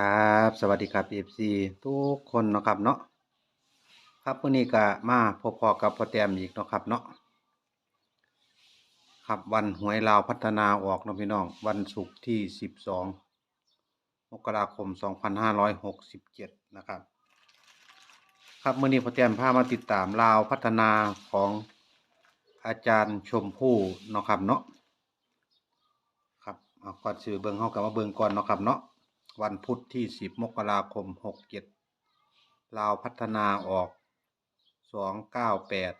ครับ สวัสดีครับ FC ทุกคนนะครับเนาะครับวันนี้ก็มาพบพอกับพ่อแต้มอีกเนาะครับเนาะครับวันหวยลาวพัฒนาออกนะพี่น้อง วันศุกร์ที่ 12 มกราคม 2567 นะครับ ครับมื่อนี้พ่อแต้มพามาติดตามลาวพัฒนาของอาจารย์ชมพู่เนาะครับเนาะครับเอาก่อนสื่อเบิงเฮากับมาเบิงก่อนเนาะครับเนาะ วันพุธที่ 10 มกราคม 67 ลาวพัฒนาออก 298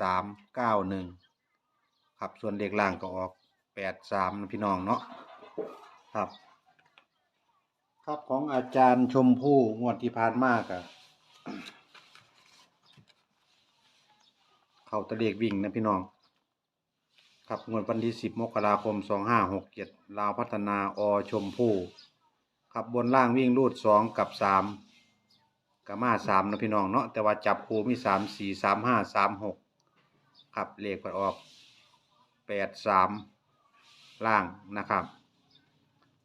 391 ครับ ส่วนเด็กล่างก็ออก 83นะพี่น้องเนาะครับ ครับของอาจารย์ชมพู่งวดที่ผ่านมากอะเขาตะเลกวิ่งนะพี่น้อง ครับงวดวันที่ 10 มกราคม 2567 ลาวพัฒนาอชมพู่ ครับบนล่างวิ่งรูดสองกับสามกับมาสามนะพี่น้องเนาะแต่ว่าจับคูมีสามสี่สามห้าสามหกครับเลขก็ออกแปดสามล่างนะครับ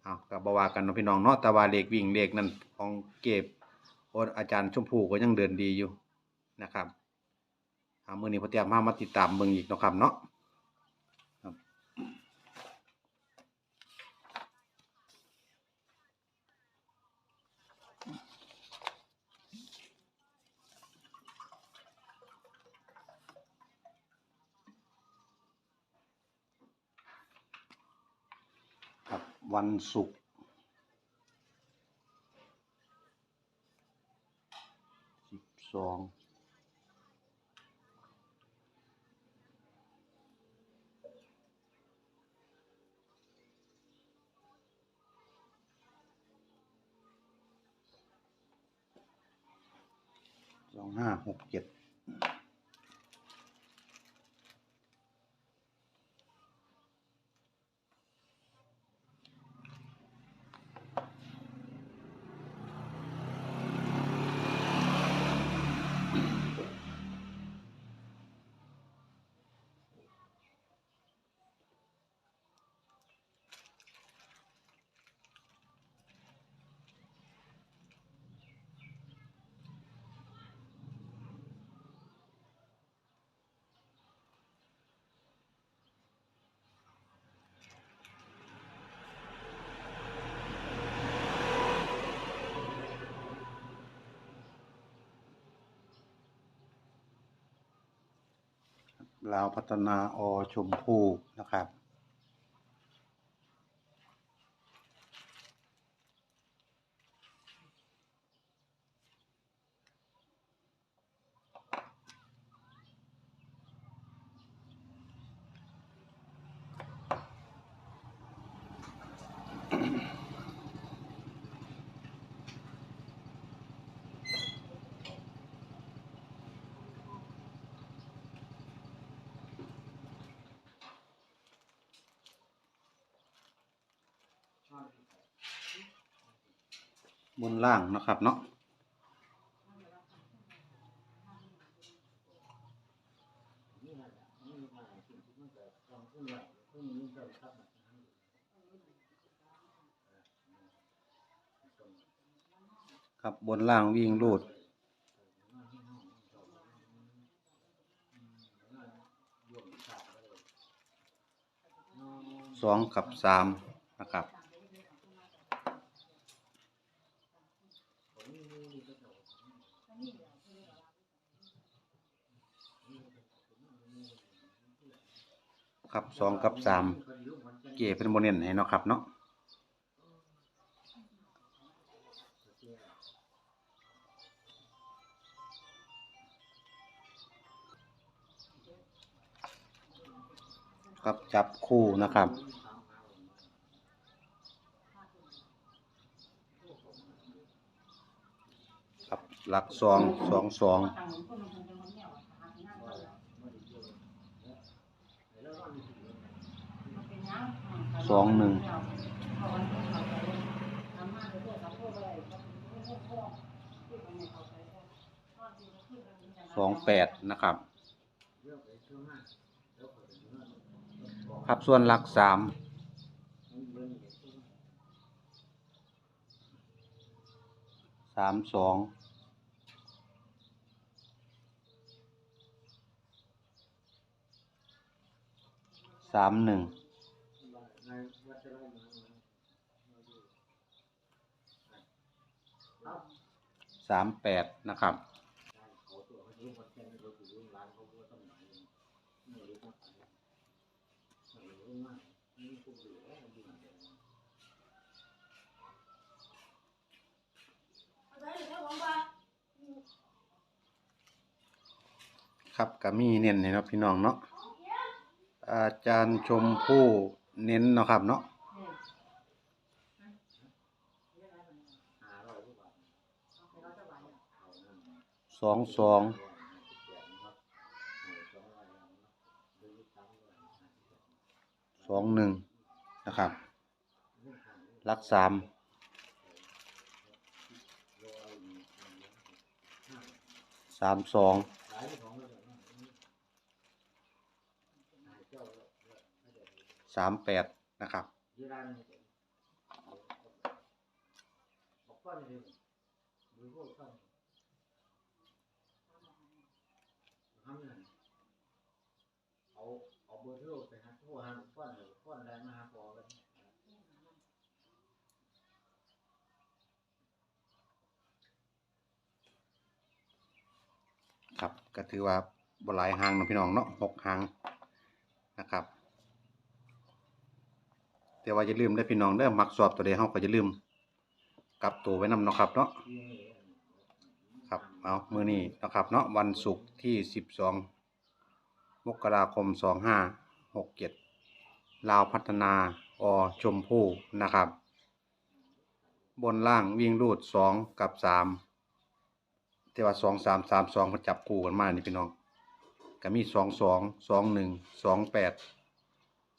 เอากับบาวากันนะพี่น้องเนาะแต่ว่าเลขวิ่งเลขนั้นของเก็บโออาจารย์ชมพู่ก็ยังเดินดีอยู่นะครับเอามือนี้พอเตรียมมามาติดตามเบิ่งอีกนะครับเนาะ วันศุกร์สิบสองสองห้าหกเจ็ด ลาวพัฒนาอชมพูนะครับ บนล่างนะครับเนาะครับบนล่างวิ่งรูดสองกับสามนะครับ ครับสองกับสามเก๋เป็นโมเนนให้เนาะครับเนาะครับจับคู่นะครับครับหลักสองสองสอง สองหนึ่งสองแปดนะครับ ครับส่วนหลักสามสามสองสามหนึ่ง สามแปดนะครับ ครับก็มีเน้นเนาะพี่น้องเนาะอาจารย์ชมพู่เน้นเนาะครับเนาะ สองสองสองหนึ่งนะครับรักสามสามสองสามแปดนะครับเอาเอาเบอร์โทรไปหาผู้หาฟ้อนฟ้อนแรมาหาพอกันครับก็ถือว่าบหลายหางเนาะพี่น้องเนาะหกหางนะครับ แต่ว่าอย่าลืมได้พี่น้องเด้อมักสอบตัวใดเฮาก็อย่าลืม กลับตัวไว้นำเนาะครับเนาะครับเอามือนี้นะครับเนาะวันศุกร์ที่12 มกราคม 2567 ลาวพัฒนาอชมพู่นะครับ บนล่างวิ่งรูด 2 กับ 3 แต่ว่าสองสามสามสองมันจับคู่กันมานี่พี่น้องก็มีสองสองสองหนึ่งสองแปด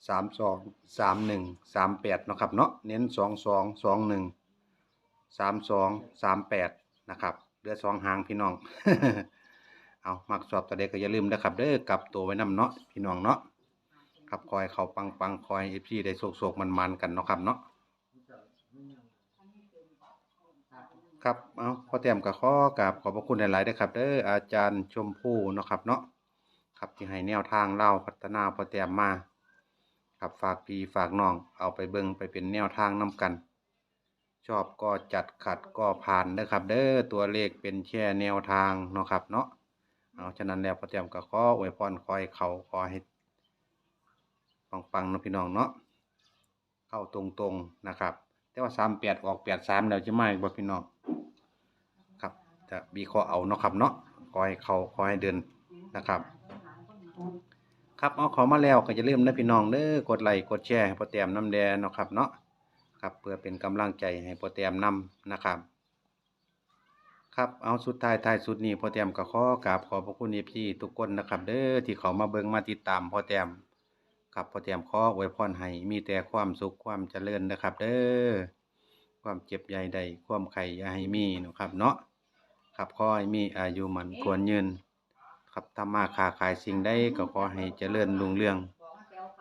สามสองสามหนึ่งสามแปดนะครับเนาะเน้นสองสองสองหนึ่งสามสองสามแปดนะครับเหลือสองหางพี่น้อง เอามักสอบตัวเด็กก็อย่าลืมนะครับเด้อกลับตัวไว้นำเนาะพี่น้องเนาะครับคอยเขาปังปังคอยเอฟซีได้โศกโศกมันมันกันเนาะครับเนาะครับเอาพอเตรียมกับข้อกราบขอบพระคุณหลายๆด้วยครับเด้ออาจารย์ชมพู่เนาะครับเนาะครับที่ให้แนวทางเล่าพัฒนาพอเตรียมมาครับฝากพี่ฝากน้องเอาไปเบิ่งไปเป็นแนวทางนํกัน ชอบก็จัดขัดก็ผ่านเด้อครับ เด้อตัวเลขเป็นแค่แนวทางเนาะครับเนาะ เอาฉะนั้นแล้วพอเตรียมกับขออวยพรคอยเขาขอให้ปังๆเนะพี่น้องเนาะเข้าตรงๆนะครับ แต่ว่าสามแปดออกแปดสามแล้วจะไม่บ่พี่น้องครับจะมีข้อเอาเนาะครับเนาะขอให้เขาขอให้เดินนะครับ ครับเอาขอมาแล้วก็จะเริ่มนะพี่น้องเด้อกดไลค์กดแชร์ให้โปรแตมน้ำแดงเนาะครับเนาะครับเพื่อเป็นกำลังใจให้โปรแตมนำนะครับ ครับเอาสุดท้ายท้ายสุดนี้โปรแตมก็ขอกราบขอบพระคุณเอฟซีทุกคนนะครับ เด้อที่เขามาเบิ่งมาติดตามโปรแตมครับโปรแตมขออวยพรให้มีแต่ความสุขความเจริญนะครับ เด้อความเจ็บใหญ่ใดความไข่ยาให้มีนะครับ เนาะครับขอให้มีอายุมันควรยืนครับทำมาค้าขายสิ่งใดก็ขอให้เจริญรุ่งเรือง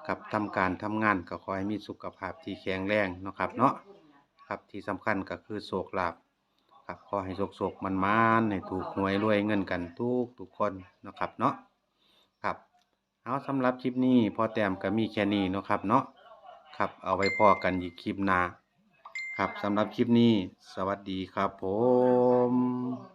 ครับทำการทำงานก็ขอให้มีสุขภาพที่แข็งแรงนะครับ เนาะครับที่สำคัญก็คือโศกลาภ ครับขอให้โศกโศกมันมานให้ถูกหวยรวยเงินกันทุกทุกคนนะครับเนาะครับเอาสำหรับคลิปนี้พอแต้มก็มีแค่นี้นะครับเนาะครับเอาไว้พอกันอีกคลิปหน้าครับสำหรับคลิปนี้ สวัสดีครับผม